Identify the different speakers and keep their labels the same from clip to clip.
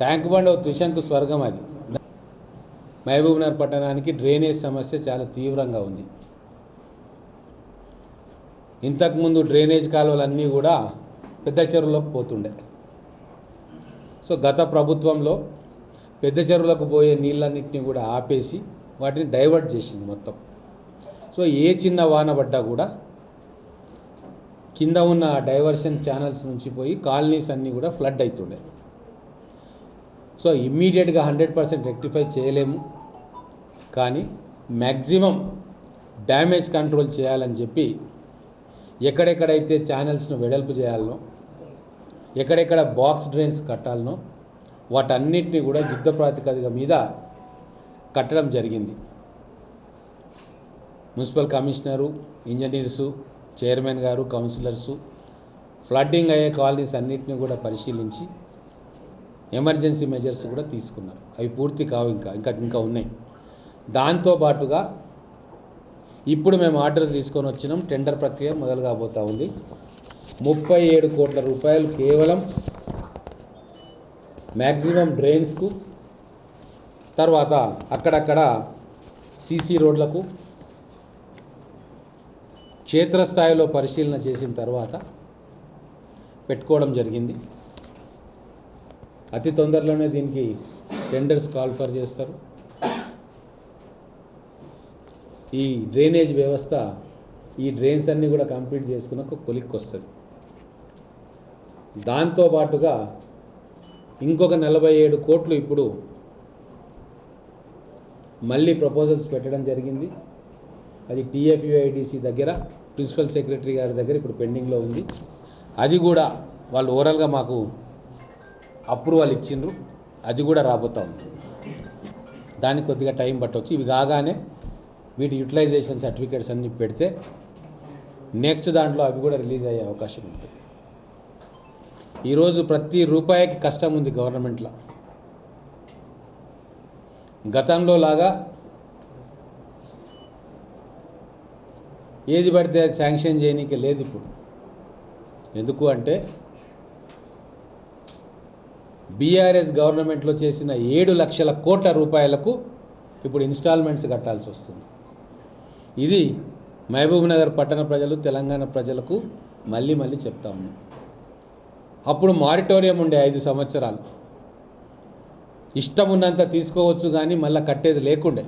Speaker 1: Tank bund త్రిశంకు స్వర్గం అది. మహబూబ్నగర్ పట్టణానికి డ్రైనేజ్ సమస్య చాలా తీవ్రంగా ఉంది. ఇంతకుముందు డ్రైనేజ్ కాలువలన్నీ కూడా పెద్ద చెరువులోకి పోతుండే. సో గత ప్రభుత్వంలో పెద్ద చెరువులకు పోయే నీళ్ళన్నింటినీ కూడా ఆపేసి వాటిని డైవర్ట్ చేసింది మొత్తం. సో ఏ చిన్న వాన పడ్డా కూడా కింద ఉన్న డైవర్షన్ ఛానల్స్ నుంచి పోయి కాలనీస్ అన్నీ కూడా ఫ్లడ్ అవుతుండే సో ఇమ్మీడియట్గా హండ్రెడ్ పర్సెంట్ రెక్టిఫై చేయలేము. కానీ మ్యాక్సిమం డ్యామేజ్ కంట్రోల్ చేయాలని చెప్పి ఎక్కడెక్కడైతే ఛానల్స్ను వెడల్పు చేయాలనో ఎక్కడెక్కడ బాక్స్ డ్రైన్స్ కట్టాలనో వాటన్నిటిని కూడా యుద్ధ ప్రాతిపదిక మీద కట్టడం జరిగింది. మున్సిపల్ కమిషనరు ఇంజనీర్సు చైర్మన్ గారు కౌన్సిలర్సు ఫ్లడ్డింగ్ అయ్యే కాలనీస్ అన్నిటిని కూడా పరిశీలించి ఎమర్జెన్సీ మెజర్స్ కూడా తీసుకున్నారు. అవి పూర్తి కావు ఇంకా ఇంకా ఇంకా ఉన్నాయి. దాంతో పాటుగా ఇప్పుడు మేము ఆర్డర్స్ తీసుకొని వచ్చినాం. టెండర్ ప్రక్రియ మొదలు కాబోతూ ఉంది. ముప్పై ఏడు కోట్ల రూపాయలు కేవలం మ్యాక్సిమం డ్రైన్స్కు తర్వాత అక్కడక్కడ సీసీ రోడ్లకు క్షేత్రస్థాయిలో పరిశీలన చేసిన తర్వాత పెట్టుకోవడం జరిగింది. అతి తొందరలోనే దీనికి టెండర్స్ కాల్ఫర్ చేస్తారు. ఈ డ్రైనేజ్ వ్యవస్థ ఈ డ్రైన్స్ అన్నీ కూడా కంప్లీట్ చేసుకున్నాక కొలిక్కి వస్తుంది. దాంతో పాటుగా ఇంకొక నలభై ఏడు కోట్లు ఇప్పుడు మళ్ళీ ప్రపోజల్స్ పెట్టడం జరిగింది. అది టీఎఫ్యుఐడిసి దగ్గర ప్రిన్సిపల్ సెక్రటరీ గారి దగ్గర ఇప్పుడు పెండింగ్లో ఉంది. అది కూడా వాళ్ళు ఓవరాల్గా మాకు అప్రూవల్ ఇచ్చిండ్రు. అది కూడా రాబోతా ఉంది. దానికి కొద్దిగా టైం పట్టవచ్చు ఇవి కాగానే వీటి యూటిలైజేషన్ సర్టిఫికేట్స్ అన్నీ పెడితే నెక్స్ట్ దాంట్లో అవి కూడా రిలీజ్ అయ్యే అవకాశం ఉంటుంది. ఈరోజు ప్రతి రూపాయికి కష్టం ఉంది గవర్నమెంట్లో. గతంలో లాగా ఏది పడితే అది శాంక్షన్ చేయనీకి లేదు ఇప్పుడు. ఎందుకు అంటే బీఆర్ఎస్ గవర్నమెంట్లో చేసిన ఏడు లక్షల కోట్ల రూపాయలకు ఇప్పుడు ఇన్స్టాల్మెంట్స్ కట్టాల్సి వస్తుంది. ఇది మహబూబ్నగర్ పట్టణ ప్రజలు తెలంగాణ ప్రజలకు మళ్ళీ మళ్ళీ చెప్తా ఉన్నాం. అప్పుడు మారిటోరియం ఉండే ఐదు సంవత్సరాలు. ఇష్టం ఉన్నంత తీసుకోవచ్చు కానీ మళ్ళీ కట్టేది లేకుండే.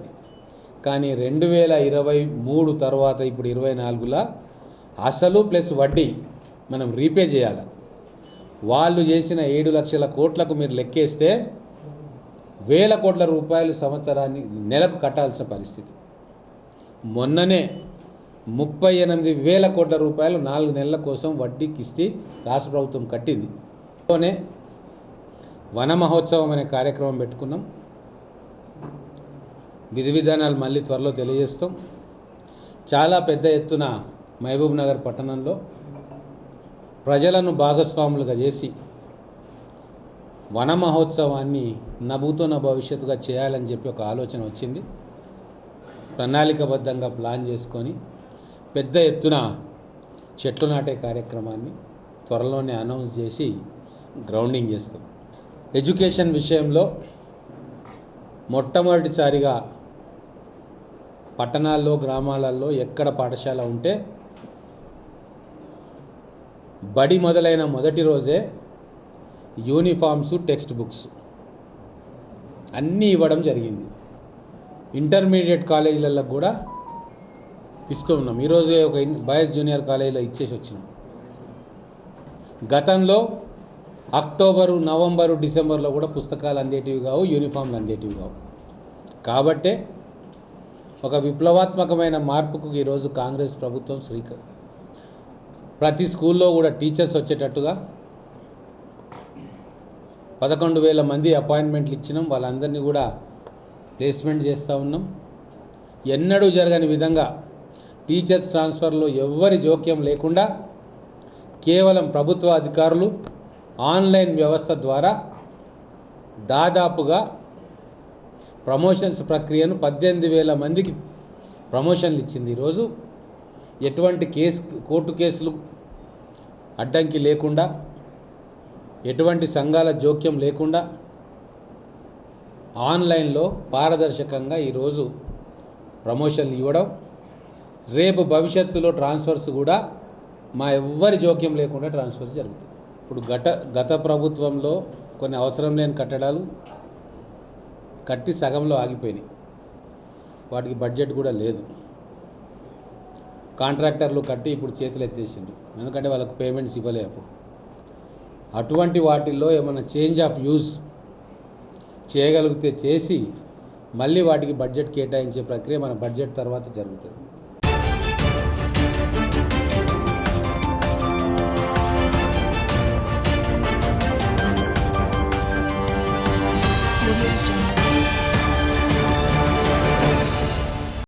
Speaker 1: కానీ రెండు వేల ఇరవై మూడు తర్వాత ఇప్పుడు ఇరవై నాలుగులా అసలు ప్లస్ వడ్డీ మనం రీపే చేయాలి. వాళ్ళు చేసిన ఏడు లక్షల కోట్లకు మీరు లెక్కేస్తే వేల కోట్ల రూపాయలు సంవత్సరాన్ని నెలకు కట్టాల్సిన పరిస్థితి. మొన్ననే ముప్పై ఎనిమిది వేల కోట్ల రూపాయలు నాలుగు నెలల కోసం వడ్డీకి ఇస్తే రాష్ట్ర ప్రభుత్వం కట్టింది. లోనే వన మహోత్సవం అనే కార్యక్రమం పెట్టుకున్నాం. విధి విధానాలు మళ్ళీ త్వరలో తెలియజేస్తాం. చాలా పెద్ద ఎత్తున మహబూబ్ నగర్ పట్టణంలో ప్రజలను భాగస్వాములుగా చేసి వన మహోత్సవాన్ని నవ్వుతున్న భవిష్యత్తుగా చేయాలని చెప్పి ఒక ఆలోచన వచ్చింది. ప్రణాళికబద్ధంగా ప్లాన్ చేసుకొని పెద్ద ఎత్తున చెట్లు నాటే కార్యక్రమాన్ని త్వరలోనే అనౌన్స్ చేసి గ్రౌండింగ్ చేస్తాం. ఎడ్యుకేషన్ విషయంలో మొట్టమొదటిసారిగా పట్టణాల్లో గ్రామాలలో ఎక్కడ పాఠశాల ఉంటే బడి మొదలైన మొదటి రోజే యూనిఫామ్స్ టెక్స్ట్ బుక్స్ అన్నీ ఇవ్వడం జరిగింది. ఇంటర్మీడియట్ కాలేజీలలో కూడా ఇస్తూ ఉన్నాం. ఈరోజు ఒక ఇన్- బాయ్స్ జూనియర్ కాలేజీలో ఇచ్చేసి వచ్చినాం. గతంలో అక్టోబరు నవంబరు డిసెంబర్లో కూడా పుస్తకాలు అందేటివి కావు యూనిఫామ్లు అందేటివి కావు. కాబట్టే ఒక విప్లవాత్మకమైన మార్పుకు ఈరోజు కాంగ్రెస్ ప్రభుత్వం శ్రీకారం ప్రతి స్కూల్లో కూడా టీచర్స్ వచ్చేటట్టుగా పదకొండు వేల మంది అపాయింట్మెంట్లు ఇచ్చినాం. వాళ్ళందరినీ కూడా ప్లేస్మెంట్ చేస్తూ ఉన్నాం. ఎన్నడూ జరగని విధంగా టీచర్స్ ట్రాన్స్ఫర్లో ఎవ్వరి జోక్యం లేకుండా కేవలం ప్రభుత్వ అధికారులు ఆన్లైన్ వ్యవస్థ ద్వారా దాదాపుగా ప్రమోషన్స్ ప్రక్రియను పద్దెనిమిది వేల మందికి ప్రమోషన్లు ఇచ్చింది ఈరోజు. ఎటువంటి కేసు కోర్టు కేసులు అడ్డంకి లేకుండా ఎటువంటి సంఘాల జోక్యం లేకుండా ఆన్లైన్లో పారదర్శకంగా ఈరోజు ప్రమోషన్లు ఇవ్వడం రేపు భవిష్యత్తులో ట్రాన్స్ఫర్స్ కూడా మా ఎవ్వరి జోక్యం లేకుండా ట్రాన్స్ఫర్స్ జరుగుతుంది ఇప్పుడు గత గత ప్రభుత్వంలో కొన్ని అవసరం లేని కట్టడాలు కట్టి సగంలో ఆగిపోయినాయి. వాటికి బడ్జెట్ కూడా లేదు. కాంట్రాక్టర్లు కట్టి ఇప్పుడు చేతులు ఎత్తేసిండ్రు. ఎందుకంటే వాళ్ళకు పేమెంట్స్ ఇవ్వలే అప్పుడు. అటువంటి వాటిల్లో ఏమైనా చేంజ్ ఆఫ్ యూజ్ చేయగలిగితే చేసి మళ్ళీ వాటికి బడ్జెట్ కేటాయించే ప్రక్రియ మన బడ్జెట్ తర్వాత జరుగుతుంది.